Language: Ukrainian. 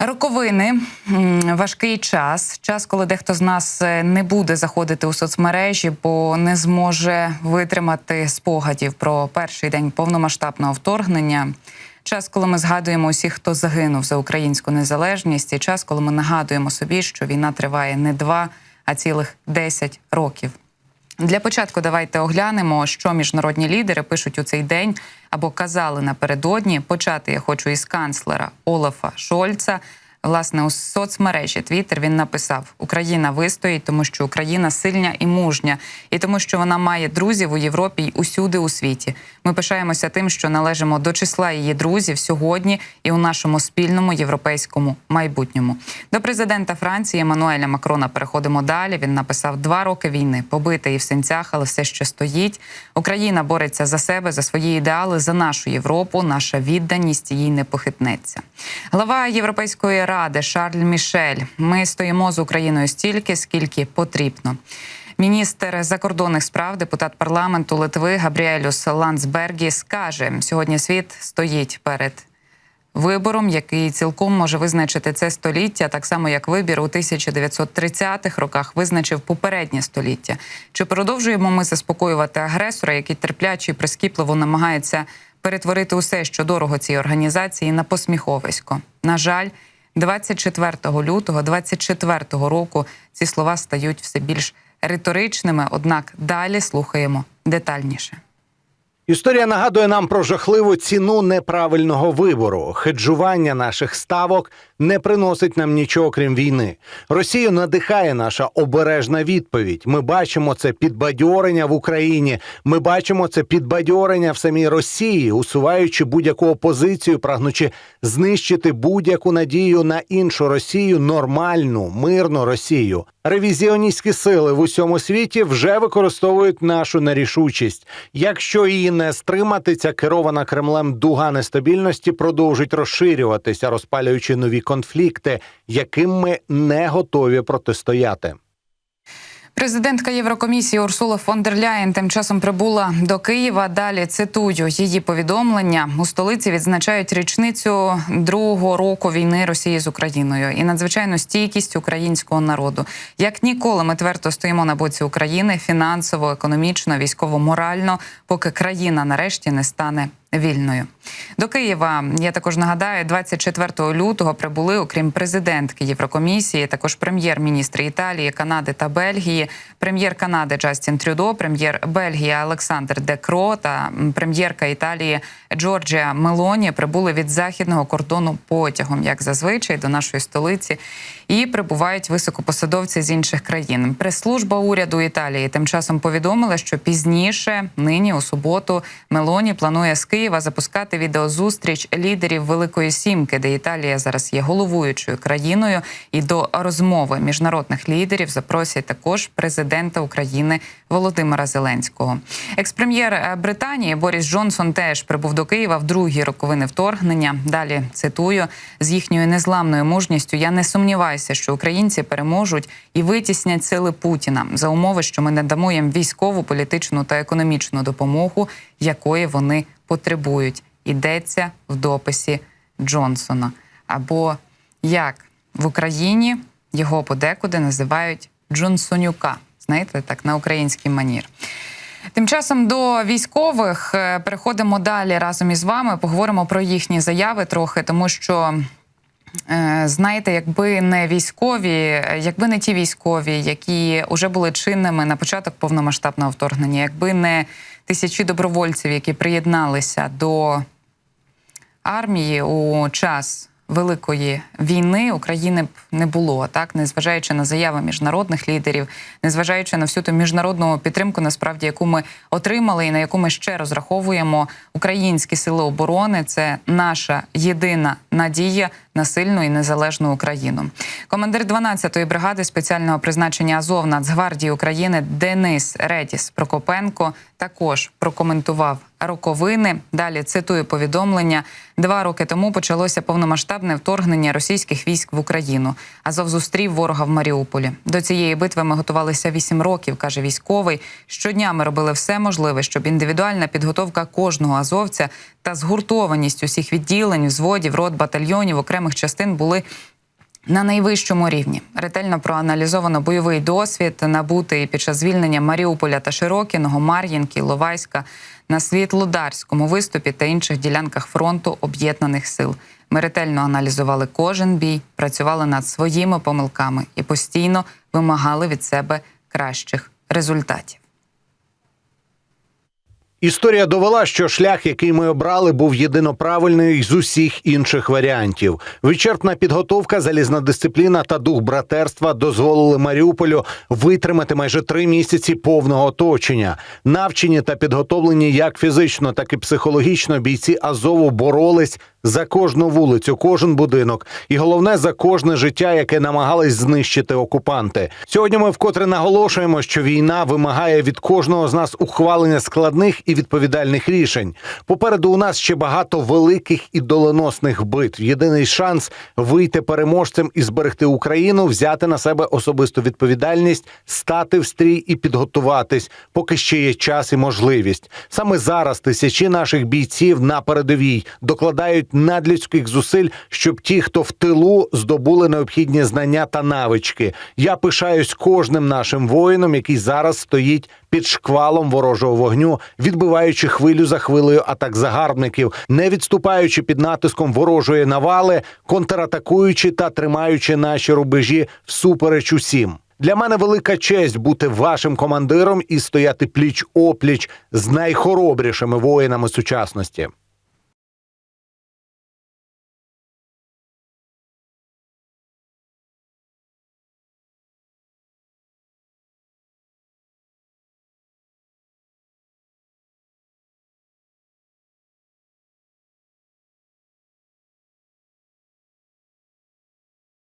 Роковини важкий час. Час, коли дехто з нас е, не буде заходити у соцмережі, бо не зможе витримати спогадів про перший день повномасштабного вторгнення. Час, коли ми згадуємо усіх, хто загинув за українську незалежність, і час, коли ми нагадуємо собі, що війна триває не два, а цілих 10 років. Для початку давайте оглянемо, що міжнародні лідери пишуть у цей день або казали напередодні. Почати я хочу із канцлера Олафа Шольца. Власне, у соцмережі Твіттер він написав: Україна вистоїть, тому що Україна сильна і мужня, і тому, що вона має друзів у Європі й усюди у світі. Ми пишаємося тим, що належимо до числа її друзів сьогодні і у нашому спільному європейському майбутньому. До президента Франції Еммануеля Макрона переходимо далі. Він написав два роки війни, побитий і в сенцях, але все ще стоїть. Україна бореться за себе, за свої ідеали, за нашу Європу. Наша відданість їй не похитнеться. Глава Європейської ради Шарль Мішель. Ми стоїмо з Україною стільки, скільки потрібно. Міністр закордонних справ, депутат парламенту Литви Габріелюс Ландсбергіс каже: сьогодні світ стоїть перед вибором, який цілком може визначити це століття, так само як вибір у 1930-х роках визначив попереднє століття. Чи продовжуємо ми заспокоювати агресора, який терпляче і прискіпливо намагається перетворити усе, що дорого цій організації, на посміховисько? На жаль. 24 лютого 24 року ці слова стають все більш риторичними однак далі слухаємо детальніше. Історія нагадує нам про жахливу ціну неправильного вибору. Хеджування наших ставок не приносить нам нічого крім війни. Росію надихає наша обережна відповідь. Ми бачимо це підбадьорення в Україні. Ми бачимо це підбадьорення в самій Росії, усуваючи будь-яку опозицію, прагнучи знищити будь-яку надію на іншу Росію, нормальну, мирну Росію. Ревізіоністські сили в усьому світі вже використовують нашу нерішучість. Якщо її не стримати, ця керована Кремлем дуга нестабільності продовжить розширюватися, розпалюючи нові конфлікти, яким ми не готові протистояти. Президентка Єврокомісії Урсула фон дер Ляєн тим часом прибула до Києва. Далі цитую її повідомлення у столиці. Відзначають річницю другого року війни Росії з Україною і надзвичайну стійкість українського народу. Як ніколи, ми твердо стоїмо на боці України фінансово, економічно, військово, морально, поки країна нарешті не стане вільною. До Києва я також нагадаю, 24 лютого прибули, окрім президентки Єврокомісії, також прем'єр-міністри Італії, Канади та Бельгії, прем'єр Канади Джастін Трюдо, прем'єр Бельгії Олександр Декро та прем'єрка Італії Джорджія Мелоні прибули від західного кордону потягом, як зазвичай, до нашої столиці, і прибувають високопосадовці з інших країн. Прес-служба уряду Італії тим часом повідомила, що пізніше, нині у суботу, Мелоні планує з Києва запускати відеозустріч лідерів Великої Сімки, де Італія зараз є головуючою країною. І до розмови міжнародних лідерів запросять також президента України Володимира Зеленського. Екс-прем'єр е, Британії Борис Джонсон теж прибув до Києва в другі роковини вторгнення. Далі цитую з їхньою незламною мужністю. Я не сумніваюся, що українці переможуть і витіснять сили Путіна за умови, що ми надамо їм військову, політичну та економічну допомогу, якої вони потребують. Йдеться в дописі Джонсона. Або як в Україні його подекуди називають Джонсонюка. Знаєте, так на український манір. Тим часом до військових е, переходимо далі разом із вами. Поговоримо про їхні заяви трохи, тому що. Е, Знаєте, якби не військові, якби не ті військові, які вже були чинними на початок повномасштабного вторгнення, якби не тисячі добровольців, які приєдналися до армії у час великої війни України б не було так, незважаючи на заяви міжнародних лідерів, незважаючи на всю ту міжнародну підтримку, насправді яку ми отримали, і на яку ми ще розраховуємо. Українські сили оборони це наша єдина надія на сильну і незалежну Україну. Командир 12-ї бригади спеціального призначення Азов Нацгвардії України Денис Редіс Прокопенко також прокоментував роковини. Далі цитую повідомлення. Два роки тому почалося повномасштабне вторгнення російських військ в Україну. Азов зустрів ворога в Маріуполі. До цієї битви ми готувалися вісім років, каже військовий. Щодня ми робили все можливе, щоб індивідуальна підготовка кожного азовця та згуртованість усіх відділень, взводів, рот, батальйонів, окремих частин були на найвищому рівні ретельно проаналізовано бойовий досвід, набутий під час звільнення Маріуполя та Широкіного, Мар'їнки, Ловайська на Світлодарському виступі та інших ділянках фронту об'єднаних сил. Ми ретельно аналізували кожен бій, працювали над своїми помилками і постійно вимагали від себе кращих результатів. Історія довела, що шлях, який ми обрали, був єдино правильний з усіх інших варіантів. Вичерпна підготовка, залізна дисципліна та дух братерства дозволили Маріуполю витримати майже три місяці повного оточення. Навчені та підготовлені як фізично, так і психологічно бійці Азову боролись за кожну вулицю, кожен будинок, і головне за кожне життя, яке намагались знищити окупанти. Сьогодні ми вкотре наголошуємо, що війна вимагає від кожного з нас ухвалення складних і відповідальних рішень. Попереду у нас ще багато великих і доленосних битв. Єдиний шанс вийти переможцем і зберегти Україну, взяти на себе особисту відповідальність, стати в стрій і підготуватись, поки ще є час і можливість. Саме зараз тисячі наших бійців на передовій докладають надлюдських зусиль, щоб ті, хто в тилу, здобули необхідні знання та навички. Я пишаюсь кожним нашим воїном, який зараз стоїть під шквалом ворожого вогню, відбиваючи хвилю за хвилею атак загарбників, не відступаючи під натиском ворожої навали, контратакуючи та тримаючи наші рубежі всупереч усім. Для мене велика честь бути вашим командиром і стояти пліч опліч з найхоробрішими воїнами сучасності.